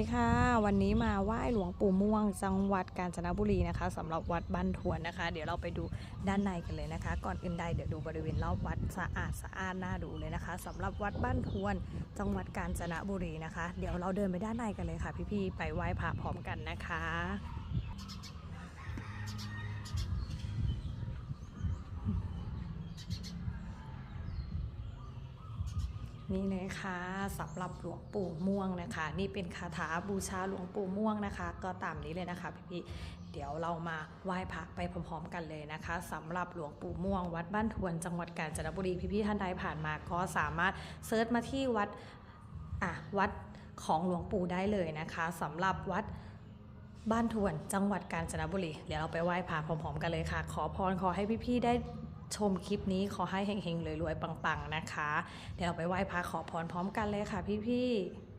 สวัสดีค่ะวันนี้มาไหว้หลวงปู่ม่วง จังหวัดกาญจนบุรีนะคะสำหรับวัดบ้านทวนนะคะ เดี๋ยวเราไปดูด้านในกันเลยนะคะ ก่อนอื่นใดเดี๋ยวดูบริเวณรอบวัดสะอาดสะอาดน่าดูเลยนะคะสำหรับวัดบ้านทวน จังหวัดกาญจนบุรีนะคะ เดี๋ยวเราเดินไปด้านในกันเลยค่ะ พี่ๆไปไหว้พระพร้อมกันนะคะ นี่เลยค่ะสำหรับหลวงปู่ม่วงนะคะ นี่เป็นคาถาบูชาหลวงปู่ม่วงนะคะ ก็ตามนี้เลยนะคะพี่ๆเดี๋ยวเรามาไหว้พระไปพร้อมๆกันเลยนะคะสำหรับหลวงปู่ม่วง วัดบ้านทวนจังหวัดกาญจนบุรีพี่ๆท่านใดผ่านมาก็สามารถเซิร์ชมาที่วัดอะวัดของหลวงปู่ได้เลยนะคะสำหรับวัดบ้านทวนจังหวัดกาญจนบุรีเดี๋ยวเราไปไหว้พระพร้อมๆ กันเลยค่ะ ขอพรขอให้พี่ๆได้ ชมคลิปนี้ขอให้เฮงๆรวยๆปังๆนะคะ เดี๋ยวเราไปไหว้พระขอพรพร้อมกันเลยค่ะพี่ๆ